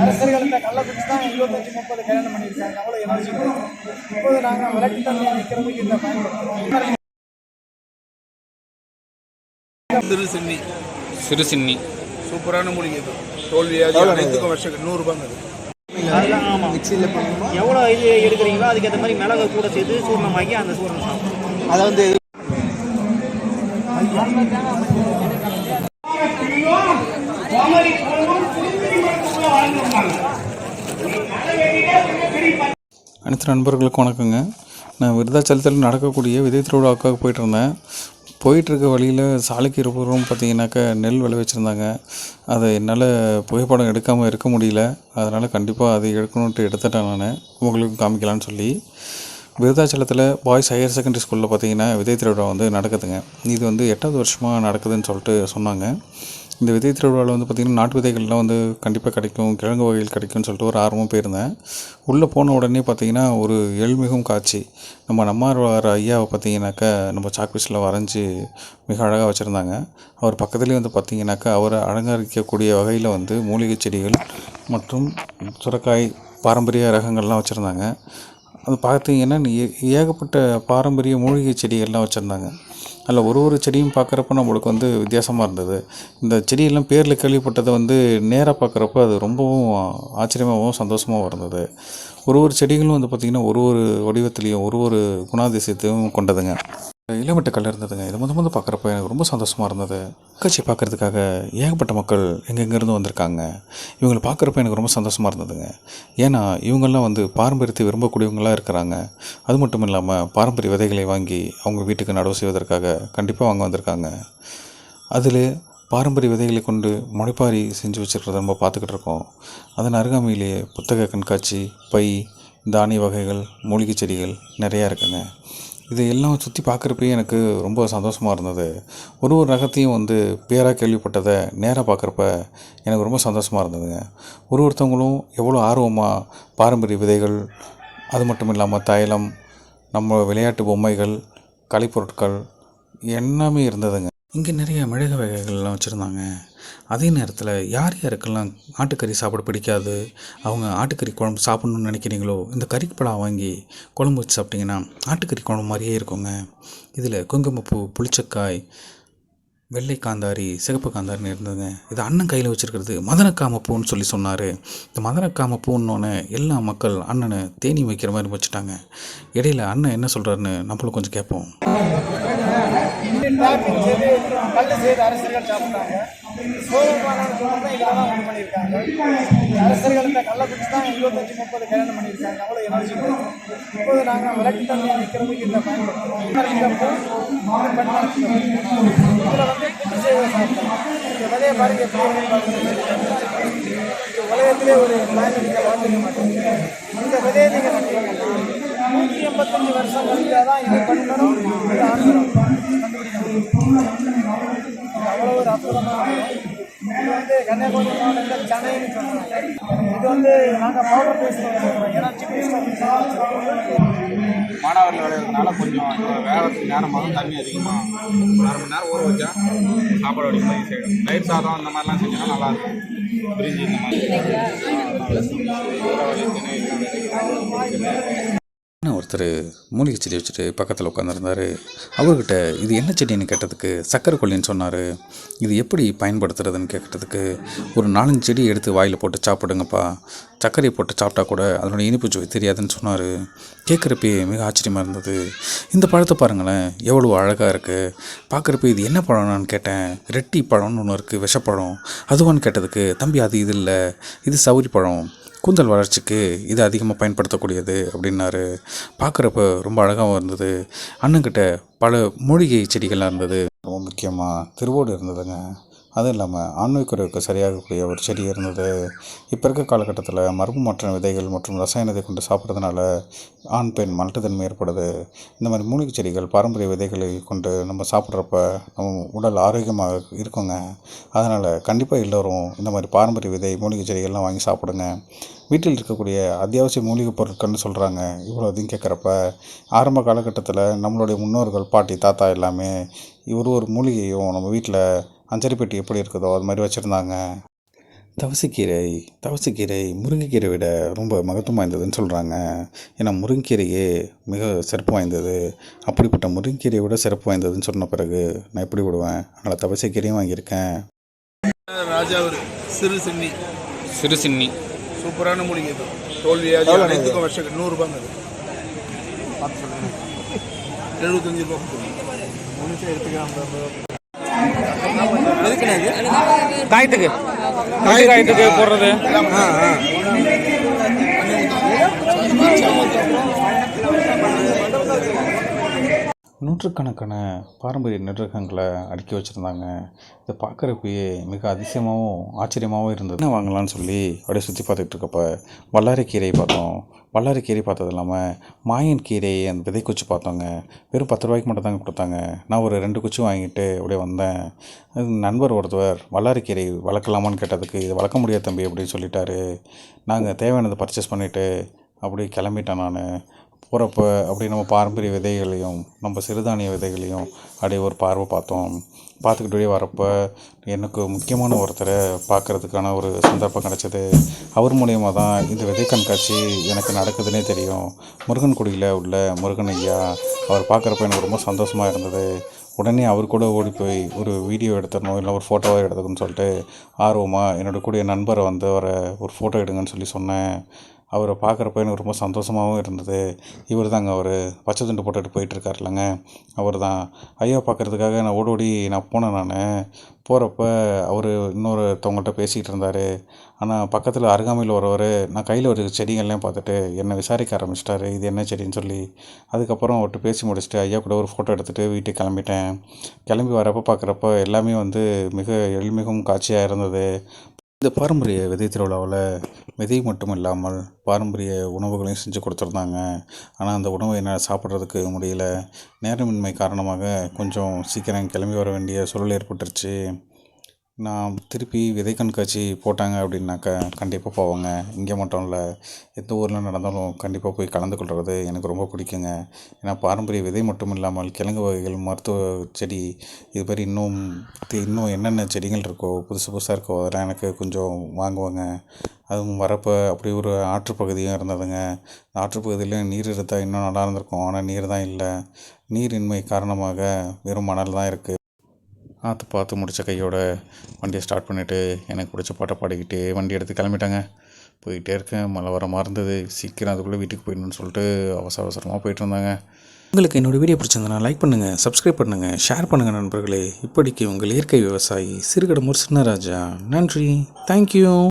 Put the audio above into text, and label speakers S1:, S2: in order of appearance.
S1: அரசர்கள்ட்ட கள்ளக்குறிச்சி தான் இருபத்தஞ்சி முப்பது கல்யாணம் பண்ணியிருக்காங்க அவ்வளோ எனர்ஜி இப்போது நாங்கள் விளக்கு நிற்கிறதுக்கு இதை பயன்படுத்துகிறோம்
S2: சூப்பரான மூலிகை தோல்வியாதி அனைத்துக்கும் வருஷம் நூறுரூபாங்க
S3: எவ்வளோ இது எடுக்கிறீங்களோ அதுக்கேற்ற மாதிரி மிளகு கூட சேர்த்து சூர்ணமாக்கி அந்த சூர்ணம்
S1: அதை வந்து
S4: நண்பர்களுக்கு வணக்கங்க. நான் விருதாச்சலத்தில் நடக்கக்கூடிய விதை திருவிழாவுக்காக போயிட்டு இருந்தேன் போயிட்டுருக்க வழியில் சாலைக்கு இருபுறம் பார்த்தீங்கன்னாக்கா நெல் விளைவிச்சிருந்தாங்க அதை என்னால் புகைப்படம் எடுக்காமல் இருக்க முடியல. அதனால் கண்டிப்பாக அதை எடுக்கணுன்ட்டு எடுத்துட்டேன் நான். உங்களுக்கு காமிக்கலான்னு சொல்லி. விருதாச்சலத்தில் பாய்ஸ் ஹையர் செகண்டரி ஸ்கூலில் பார்த்தீங்கன்னா விதை திருவிழா வந்து நடக்குதுங்க. இது வந்து எட்டாவது வருஷமாக நடக்குதுன்னு சொல்லிட்டு சொன்னாங்க. இந்த விதை திருவிழாவில் வந்து பார்த்திங்கன்னா நாட்டு விதைகள்லாம் வந்து கண்டிப்பாக கிடைக்கும் கிழங்கு வகைகள் கிடைக்கும்னு சொல்லிட்டு ஒரு ஆர்வமாக போயிருந்தேன். உள்ளே போன உடனே பார்த்தீங்கன்னா ஒரு எழில்மிகும் காட்சி. நம்ம நம்மாழ்வார் ஐயாவை பார்த்தீங்கன்னாக்கா நம்ம சாக்பீஸில் வரைஞ்சி மிக அழகாக வச்சுருந்தாங்க. அவர் பக்கத்துலேயே வந்து பார்த்தீங்கன்னாக்கா அவரை அலங்கரிக்கக்கூடிய வகையில் வந்து மூலிகை செடிகள் மற்றும் சுரக்காய் பாரம்பரிய ரகங்கள்லாம் வச்சுருந்தாங்க. அது பார்த்தீங்கன்னா ஏ- ஏகப்பட்ட பாரம்பரிய மூலிகை செடிகள்லாம் வச்சுருந்தாங்க. அதில் ஒரு ஒரு செடியும் பார்க்குறப்ப நம்மளுக்கு வந்து வித்தியாசமாக இருந்தது. இந்த செடியெல்லாம் பேரில் கேள்விப்பட்டதை வந்து நேராக பார்க்குறப்ப அது ரொம்பவும் ஆச்சரியமாகவும் சந்தோஷமாகவும் இருந்தது. ஒரு ஒரு செடிகளும் வந்து பார்த்திங்கன்னா ஒரு ஒரு வடிவத்துலேயும் ஒரு ஒரு குணாதிசயத்தையும் கொண்டதுங்க. இளமட்ட கல் இருந்ததுங்க. இது முத முத பார்க்குறப்ப எனக்கு ரொம்ப சந்தோஷமாக இருந்தது. கட்சி பார்க்குறதுக்காக ஏகப்பட்ட மக்கள் எங்கெங்கேருந்து வந்திருக்காங்க. இவங்களை பார்க்குறப்ப எனக்கு ரொம்ப சந்தோஷமாக இருந்ததுங்க. ஏன்னா இவங்கெல்லாம் வந்து பாரம்பரியத்தை விரும்பக்கூடியவங்களாக இருக்கிறாங்க. அது மட்டும் இல்லாமல் பாரம்பரிய விதைகளை வாங்கி அவங்க வீட்டுக்கு நடவு செய்வதற்காக கண்டிப்பாக வாங்க வந்திருக்காங்க. அதில் பாரம்பரிய விதைகளை கொண்டு முளைப்பாரி செஞ்சு வச்சுருக்கிறத நம்ம பார்த்துக்கிட்டு இருக்கோம். அதன் அருகாமையிலேயே புத்தக கண்காட்சி பை தானிய வகைகள் மூலிகை செடிகள் நிறையா இருக்குங்க. இது எல்லாம் சுற்றி பார்க்குறப்பயே எனக்கு ரொம்ப சந்தோஷமாக இருந்தது. ஒரு ஒரு ரகத்தையும் வந்து பேராக கேள்விப்பட்டதை நேராக பார்க்குறப்ப எனக்கு ரொம்ப சந்தோஷமாக இருந்ததுங்க. ஒரு ஒருத்தவங்களும் எவ்வளோ ஆர்வமாக பாரம்பரிய விதைகள் அது மட்டும் இல்லாமல் தைலம் நம்ம விளையாட்டு பொம்மைகள் கலைப்பொருட்கள் எல்லாமே இருந்ததுங்க. இங்கே நிறைய மிளகு வகைகள்லாம் வச்சுருந்தாங்க. அதே நேரத்தில் யார் யாருக்கெல்லாம் ஆட்டுக்கறி சாப்பிட பிடிக்காது? அவங்க ஆட்டுக்கறி குழம்பு சாப்பிட்ணுன்னு நினைக்கிறீங்களோ? இந்த கறிப்பழம் வாங்கி குழம்பு வச்சு சாப்பிட்டிங்கன்னா ஆட்டுக்கறி குழம்பு மாதிரியே இருக்குங்க. இதில் குங்குமப்பூ புளிச்சக்காய் வெள்ளை காந்தாரி சிகப்பு காந்தாரின்னு இருந்ததுங்க. இது அண்ணன் கையில் வச்சுருக்கிறது மதனக்காம பூன்னு சொல்லி சொன்னார். இந்த மதனக்காம எல்லா மக்கள் அண்ணனை தேனி வைக்கிற மாதிரி வச்சுட்டாங்க. இடையில அண்ணன் என்ன சொல்கிறாருன்னு நம்மளும் கொஞ்சம் கேட்போம்.
S1: டாப்பிங் செய்து கல் செய்த அரசர்கள் சாப்பிட்டாங்க. சோழமான தான் இதெல்லாம் ஒன்று பண்ணியிருக்காங்க. அரசர்கள்ட்ட கள்ளக்குறிச்சி தான் இருபத்தஞ்சி முப்பது கல்யாணம் பண்ணியிருக்காங்க. அவ்வளோ எனர்ஜி இப்போது நாங்கள் விளக்கு தண்ணியை நிற்கிறதுக்கு இதை பயன்படுத்துகிறோம் இதில் வந்து புட்டு செய்வதை சாப்பிட்டோம் இந்த விதையை பாருங்க. எப்படி இருக்குன்னு உலகத்திலே ஒரு பிளான் நீங்கள் வாழ்ந்துக்க மாட்டீங்க. இந்த விதையை நீங்கள் நட்டீங்கன்னா நூற்றி எண்பத்தஞ்சு வருஷம் கழிஞ்சால் தான் இது பண்ணணும். இது ஆண்டுறோம் அவ்வளோ ஒரு இது வந்து கன்னியாகுமரி மாவட்டத்தில் சென்னைன்னு இது வந்து நாங்கள் பவுடர் பேஸ் ஏன்னா சிக்கன்
S5: மானாவரில் கொஞ்சம் இப்போ வேகத்துக்கு தண்ணி அதிகமாக ஒரு அரை மணி நேரம் ஊற வச்சா சாப்பாடு வடிக்கும் ஈஸி செய்யணும் தயிர் சாதம் இந்த மாதிரிலாம் செஞ்சோன்னா நல்லாயிருக்கும் பிரிஞ்சு இந்த மாதிரி.
S4: ஒருத்தர் மூலிகை செடி வச்சுட்டு பக்கத்தில் உட்காந்துருந்தாரு அவர்கிட்ட இது என்ன செடின்னு கேட்டதுக்கு சக்கரை கொல்லின்னு சொன்னார். இது எப்படி பயன்படுத்துறதுன்னு கேட்டதுக்கு ஒரு நாலஞ்சு செடி எடுத்து வாயில் போட்டு சாப்பிடுங்கப்பா. சர்க்கரையை போட்டு சாப்பிட்டா கூட அதனோட இனிப்பு சுவை தெரியாதுன்னு சொன்னார். கேட்குறப்பே மிக ஆச்சரியமாக இருந்தது. இந்த பழத்தை பாருங்களேன் எவ்வளோ அழகாக இருக்குது பார்க்குறப்ப இது என்ன பழம்னு கேட்டேன். ரெட்டி பழம்னு ஒன்று இருக்குது விஷப்பழம். அதுவான்னு கேட்டதுக்கு தம்பி அது இது இல்லை. இது சவுரி பழம். கூந்தல் வளர்ச்சிக்கு இது அதிகமாக பயன்படுத்தக்கூடியது அப்படின்னாரு. பார்க்குறப்ப ரொம்ப அழகாகவும் இருந்தது. அண்ணன்கிட்ட பல மூலிகை செடிகள்லாம் இருந்தது. ரொம்ப முக்கியமாக திருவோடு இருந்ததுங்க. அதுவும் இல்லாமல் ஆண்மைக்குறைவுக்கு சரியாகக்கூடிய ஒரு செடி இருந்தது. இப்போ இருக்க காலகட்டத்தில் மரபு மாற்றம் விதைகள் மற்றும் ரசாயனத்தை கொண்டு சாப்பிட்றதுனால ஆண் பெண் மலட்டுத்தன்மை ஏற்படுது. இந்த மாதிரி மூலிகை செடிகள் பாரம்பரிய விதைகளை கொண்டு நம்ம சாப்பிட்றப்ப நம்ம உடல் ஆரோக்கியமாக இருக்குங்க. அதனால் கண்டிப்பாக எல்லோரும் இந்த மாதிரி பாரம்பரிய விதை மூலிகை செடிகள்லாம் வாங்கி சாப்பிடுங்க. வீட்டில் இருக்கக்கூடிய அத்தியாவசிய மூலிகை பொருட்கள்னு சொல்கிறாங்க இவ்வளோ அதையும் கேட்குறப்ப ஆரம்ப காலகட்டத்தில் நம்மளுடைய முன்னோர்கள் பாட்டி தாத்தா எல்லாமே ஒரு ஒரு மூலிகையும் நம்ம வீட்டில் அஞ்சரைப்பெட்டி எப்படி இருக்குதோ அது மாதிரி வச்சுருந்தாங்க. தவசைக்கீரை தவசைக்கீரை முருங்கைக்கீரை விட ரொம்ப மகத்துவம் வாய்ந்ததுன்னு சொல்கிறாங்க ஏன்னா முருங்கைக்கீரையே மிக சிறப்பு வாய்ந்தது. அப்படிப்பட்ட முருங்கைக்கீரையை விட சிறப்பு வாய்ந்ததுன்னு சொன்ன பிறகு நான் எப்படி விடுவேன்? அதனால் தவசைக்கீரையும் வாங்கியிருக்கேன்.
S2: ராஜாவர் சிறு சின்னி.
S5: சிறு சின்னி.
S2: சூப்பரான மூலிகை இது. தோல்வியாதி அனைத்துக்கும் வருஷம் நூறுரூபாங்க அது எழுபத்தஞ்சு ரூபா
S5: காயத்துக்கு. காய் காயத்துக்கு போடுறது.
S4: நூற்றுக்கணக்கான பாரம்பரிய நெருக்கங்களை அடுக்கி வச்சுருந்தாங்க. இதை பார்க்குறப்பயே மிக அதிசயமாகவும் ஆச்சரியமாகவும் இருந்தது. என்ன வாங்கலாம்னு சொல்லி அப்படியே சுற்றி பார்த்துக்கிட்டு இருக்கப்ப வல்லாரைக்கீரை பார்த்தோம். வல்லாரைக்கீரை பார்த்தது இல்லாமல் மாயன் கீரை அந்த விதை குச்சி பார்த்தோங்க. வெறும் பத்து ரூபாய்க்கு மட்டும் தாங்க கொடுத்தாங்க. நான் ஒரு ரெண்டு குச்சி வாங்கிட்டு அப்படியே வந்தேன். நண்பர் ஒருத்தவர் வல்லாரைக்கீரை வளர்க்கலாமான்னு கேட்டதுக்கு இது வளர்க்க முடியாது தம்பி அப்படின்னு சொல்லிட்டாரு. நாங்கள் தேவையானதை பர்ச்சேஸ் பண்ணிவிட்டு அப்படியே கிளம்பிட்டேன் நான். போகிறப்ப அப்படி நம்ம பாரம்பரிய விதைகளையும் நம்ம சிறுதானிய விதைகளையும் அப்படியே ஒரு பார்வை பார்த்தோம். பார்த்துக்கிட்டே வரப்போ எனக்கு முக்கியமான ஒருத்தரை பார்க்கறதுக்கான ஒரு சந்தர்ப்பம் கிடச்சிது. அவர் மூலியமாக தான் இந்த விதை கண்காட்சி எனக்கு நடக்குதுன்னே தெரியும். முருகன் குடியில் உள்ள முருகன் ஐயா அவர் பார்க்குறப்ப எனக்கு ரொம்ப சந்தோஷமாக இருந்தது. உடனே அவர் கூட ஓடி போய் ஒரு வீடியோ எடுத்துடணும் இல்லை ஒரு ஃபோட்டோவாக எடுத்துக்கணும்னு சொல்லிட்டு ஆர்வமாக என்னோட கூடிய நண்பரை வந்து அவரை ஒரு ஃபோட்டோ எடுங்கன்னு சொல்லி சொன்னேன். அவரை பார்க்குறப்ப எனக்கு ரொம்ப சந்தோஷமாகவும் இருந்தது. இவர் தாங்க அவர் பச்சை துண்டு போட்டுட்டு போயிட்டுருக்கார் அவர் தான் ஐயா பார்க்குறதுக்காக நான் ஓடி ஓடி நான் போனேன் நான். போகிறப்ப அவர் இன்னொருத்தவங்கள்ட்ட பேசிகிட்டு இருந்தார். ஆனால் பக்கத்தில் அருகாமையில் ஒருவர் நான் கையில் ஒரு செடிகள்லாம் பார்த்துட்டு என்னை விசாரிக்க ஆரம்பிச்சிட்டாரு. இது என்ன செடின்னு சொல்லி. அதுக்கப்புறம் அவர்கிட்ட பேசி முடிச்சுட்டு ஐயா கூட ஒரு ஃபோட்டோ எடுத்துகிட்டு வீட்டுக்கு கிளம்பிட்டேன். கிளம்பி வரப்போ பார்க்குறப்ப எல்லாமே வந்து மிக எளிமிகவும் காட்சியாக இருந்தது. இந்த பாரம்பரிய விதை திருவிழாவில் விதை மட்டும் இல்லாமல் பாரம்பரிய உணவுகளையும் செஞ்சு கொடுத்துருந்தாங்க. ஆனால் அந்த உணவை என்னால் சாப்பிட்றதுக்கு முடியல. நேரமின்மை காரணமாக கொஞ்சம் சீக்கிரம் கிளம்பி வர வேண்டிய சூழல் ஏற்பட்டுருச்சு. நான் திருப்பி விதை கண்காட்சி போட்டாங்க அப்படின்னாக்கா கண்டிப்பாக போவாங்க. இங்கே மட்டும் இல்லை எந்த ஊரில் நடந்தாலும் கண்டிப்பாக போய் கலந்து கொள்வது எனக்கு ரொம்ப பிடிக்குங்க. ஏன்னா பாரம்பரிய விதை மட்டும் இல்லாமல் கிழங்கு வகைகள் மருத்துவ செடி இது மாதிரி இன்னும் இன்னும் என்னென்ன செடிகள் இருக்கோ புதுசு புதுசாக இருக்கோ அதெல்லாம் எனக்கு கொஞ்சம் வாங்குவாங்க. அதுவும் வரப்போ அப்படி ஒரு ஆற்றுப்பகுதியும் இருந்ததுங்க. அந்த ஆற்றுப்பகுதியில் நீர் இருந்தால் இன்னும் நல்லா இருந்திருக்கும். ஆனால் நீர் தான் இல்லை. நீரின்மை காரணமாக வெறும் மணல் தான் இருக்குது ஆற்று பார்த்து முடித்த கையோட வண்டியை ஸ்டார்ட் பண்ணிவிட்டு எனக்கு பிடிச்ச பாட்டை பாடிக்கிட்டே வண்டி எடுத்து கிளம்பிட்டாங்க. போயிட்டே இருக்கேன். மழை வர மறந்தது சீக்கிரம் அதுக்குள்ளே வீட்டுக்கு போயிடணும்னு சொல்லிட்டு அவசர அவசரமாக போயிட்டு இருந்தாங்க. உங்களுக்கு என்னோடய வீடியோ பிடிச்சிருந்தனா லைக் பண்ணுங்கள் சப்ஸ்கிரைப் பண்ணுங்கள் ஷேர் பண்ணுங்கள் நண்பர்களே. இப்படிக்கு உங்கள் இயற்கை விவசாயி சிறுகடமூர் சின்னராஜா நன்றி. தேங்க்யூ